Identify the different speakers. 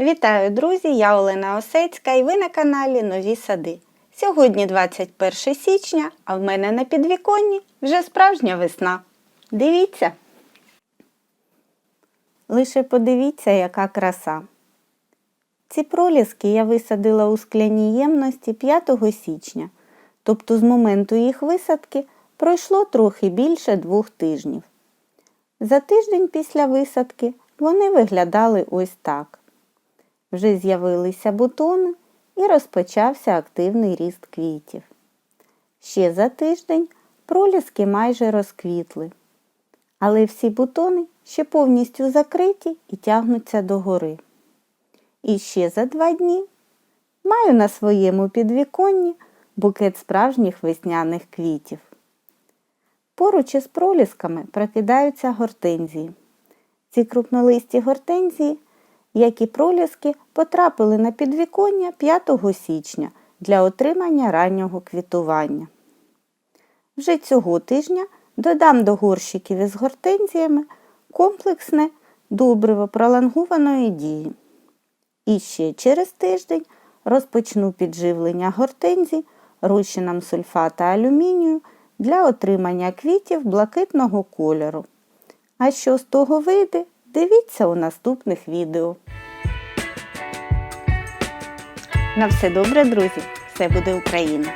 Speaker 1: Вітаю, друзі! Я Олена Осецька і ви на каналі Нові Сади. Сьогодні 21 січня, а в мене на підвіконні вже справжня весна. Дивіться! Лише подивіться, яка краса. Ці проліски я висадила у скляній ємності 5 січня, тобто з моменту їх висадки пройшло трохи більше двох тижнів. За тиждень після висадки вони виглядали ось так. Вже з'явилися бутони і розпочався активний ріст квітів. Ще за тиждень проліски майже розквітли, але всі бутони ще повністю закриті і тягнуться догори. І ще за два дні маю на своєму підвіконні букет справжніх весняних квітів. Поруч із пролісками прокидаються гортензії. Ці крупнолисті гортензії, як і проліски, потрапили на підвіконня 5 січня для отримання раннього квітування. Вже цього тижня додам до горщиків із гортензіями комплексне добриво пролонгованої дії. І ще через тиждень розпочну підживлення гортензій розчином сульфата алюмінію для отримання квітів блакитного кольору. А що з того вийде, дивіться у наступних відео. На все добре, друзі! Все буде Україна!